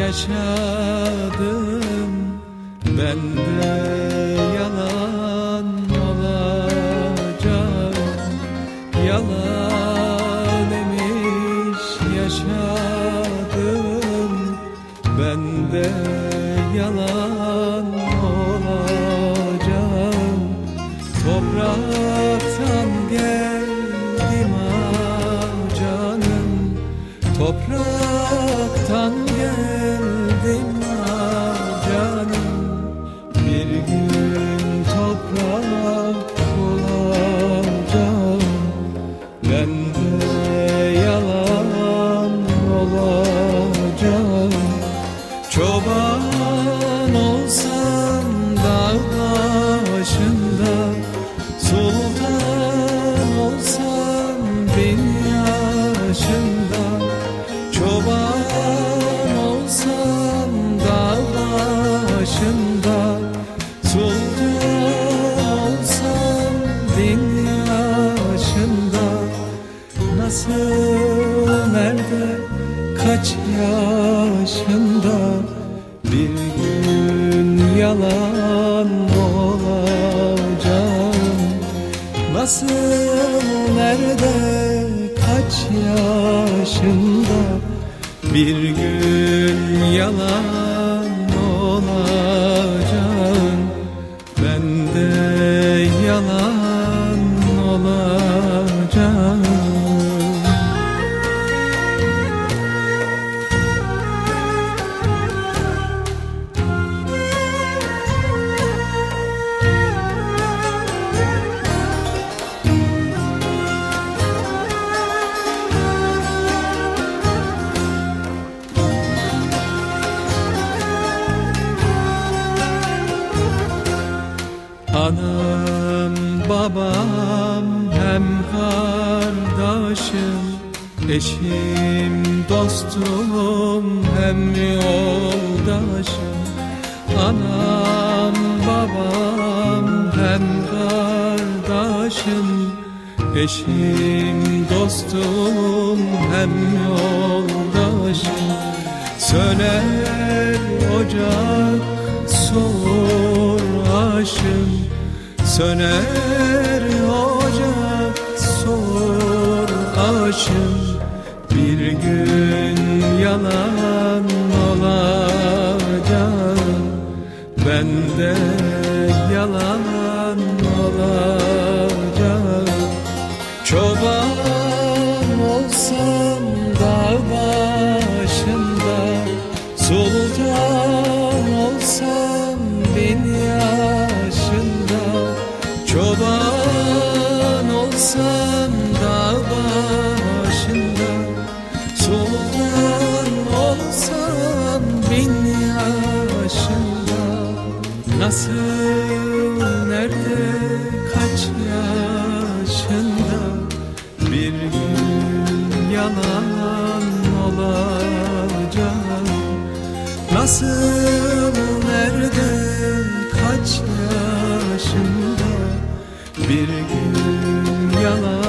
yaşadım. Ben de yalan olacağım. Yalan imiş yaşadım. Ben de yalan Topraktan geldim ah canım. Bir gün toprak Nasıl nerede? Kaç yaşında? Bir gün yalan olacağım Nasıl nerede? Kaç yaşında? Bir gün yalan olacağım Anam babam hem kardeşim. Eşim dostum hem yoldaşım. Anam babam hem kardeşim. Eşim dostum hem yoldaşım. Söner ocak soğur aşım Söner ocak soğur aşım. Bir gün yalan olacağım Ben de yalan olacağım Çoban olsam dağ başında Sultan olsam Nasıl, nerede, kaç yaşında? Bir gün yalan olacağım Nasıl, nerede, kaç yaşında? Bir gün yalan